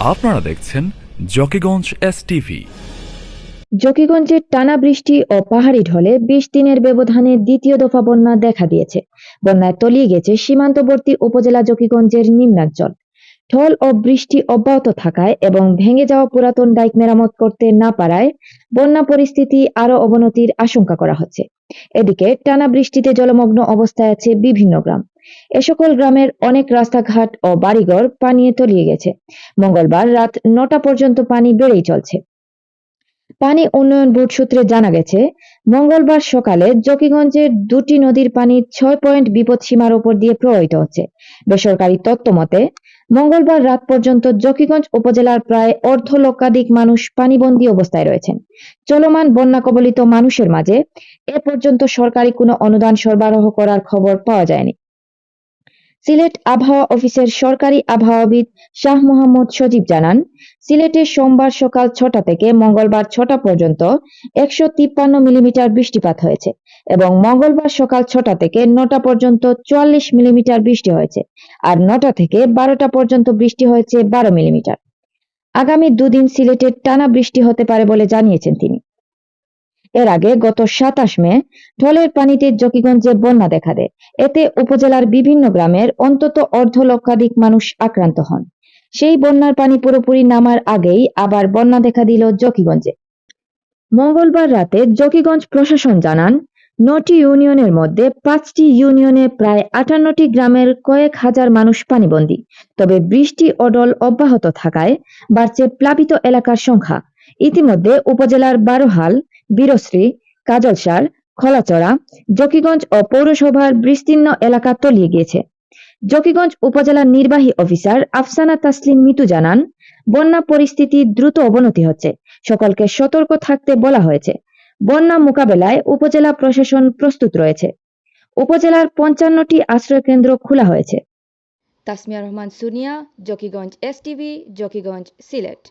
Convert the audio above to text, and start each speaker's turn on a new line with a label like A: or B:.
A: আপনারা দেখছেন Zakiganj S TV
B: জকিগঞ্জের টানা বৃষ্টি ও পাহাড়ি ঢলে বিশ দিনের ব্যবধানে দ্বিতীয় দফা বন্যা দেখা দিয়েছে। বন্যায় তলিয়ে গেছে সীমান্তবর্তী উপজেলা জকিগঞ্জের নিম্নাঞ্চল। ঢল ও বৃষ্টি অব্যাহত থাকায় এবং ভেঙে যাওয়া পুরাতন ডাইক মেরামত করতে না পারায় বন্যা পরিস্থিতি আরও অবনতির আশঙ্কা করা হচ্ছে। এদিকে টানা বৃষ্টিতে জলমগ্ন অবস্থায় আছে বিভিন্ন গ্রাম। এ সকল গ্রামের অনেক রাস্তাঘাট ও বাড়িঘর পানিয়ে তলিয়ে গেছে। মঙ্গলবার রাত নটা পর্যন্ত পানি বেড়েই চলছে। পানি উন্নয়ন বোর্ড সূত্রে জানা গেছে, মঙ্গলবার সকালে জকিগঞ্জের দুটি নদীর পানি ছয় পয়েন্ট বিপদ সীমার উপর দিয়ে প্রবাহিত হচ্ছে। বেসরকারি তথ্য মতে মঙ্গলবার রাত পর্যন্ত জকিগঞ্জ উপজেলার প্রায় অর্ধ লক্ষাধিক মানুষ পানিবন্দী অবস্থায় রয়েছেন। চলমান বন্যা কবলিত মানুষের মাঝে এ পর্যন্ত সরকারি কোনো অনুদান সরবরাহ করার খবর পাওয়া যায়নি। সিলেট আবহাওয়া অফিসের সরকারি আবহাওয়াবিদ শাহ মোহাম্মদ সজীব জানান, সিলেটে সোমবার সকাল ছটা থেকে মঙ্গলবার ছটা পর্যন্ত একশো তিপ্পান্ন মিলিমিটার বৃষ্টিপাত হয়েছে এবং মঙ্গলবার সকাল ছটা থেকে নটা পর্যন্ত চুয়াল্লিশ মিলিমিটার বৃষ্টি হয়েছে আর নটা থেকে বারোটা পর্যন্ত বৃষ্টি হয়েছে বারো মিলিমিটার। আগামী দুদিন সিলেটের টানা বৃষ্টি হতে পারে বলে জানিয়েছেন তিনি। এর আগে গত সাতাশ মে ঢলের পানিতে জকিগঞ্জে বন্যা দেখা দেয়। এতে উপজেলার বিভিন্ন গ্রামের অন্তত অর্ধ লক্ষাধিক মানুষ আক্রান্ত হন। সেই বন্যার পানি পুরোপুরি নামার আগেই আবার বন্যা দেখা দিল জকিগঞ্জে। মঙ্গলবার রাতে জকিগঞ্জ প্রশাসন জানান, নটি ইউনিয়নের মধ্যে পাঁচটি ইউনিয়নে প্রায় আটান্নটি গ্রামের কয়েক হাজার মানুষ পানিবন্দী। তবে বৃষ্টি অডল অব্যাহত থাকায় বাড়ছে প্লাবিত এলাকার সংখ্যা। ইতিমধ্যে উপজেলার বারোহাল, বীরশ্রী, কাজলসার, খোলাচড়া, জকিগঞ্জ ও পৌরসভার বিস্তীর্ণ এলাকা তলিয়ে গিয়েছে। জকিগঞ্জ উপজেলার নির্বাহী অফিসার আফসানা তাসলিম মিতু জানান, বন্যা পরিস্থিতি দ্রুত অবনতি হচ্ছে, সকলকে সতর্ক থাকতে বলা হয়েছে। বন্যা মোকাবেলায় উপজেলা প্রশাসন প্রস্তুত রয়েছে। উপজেলার পঞ্চান্নটি আশ্রয়কেন্দ্র খোলা হয়েছে।
C: Tasmia Rahman, Sunia, Zakiganj S TV Zakiganj Sylhet.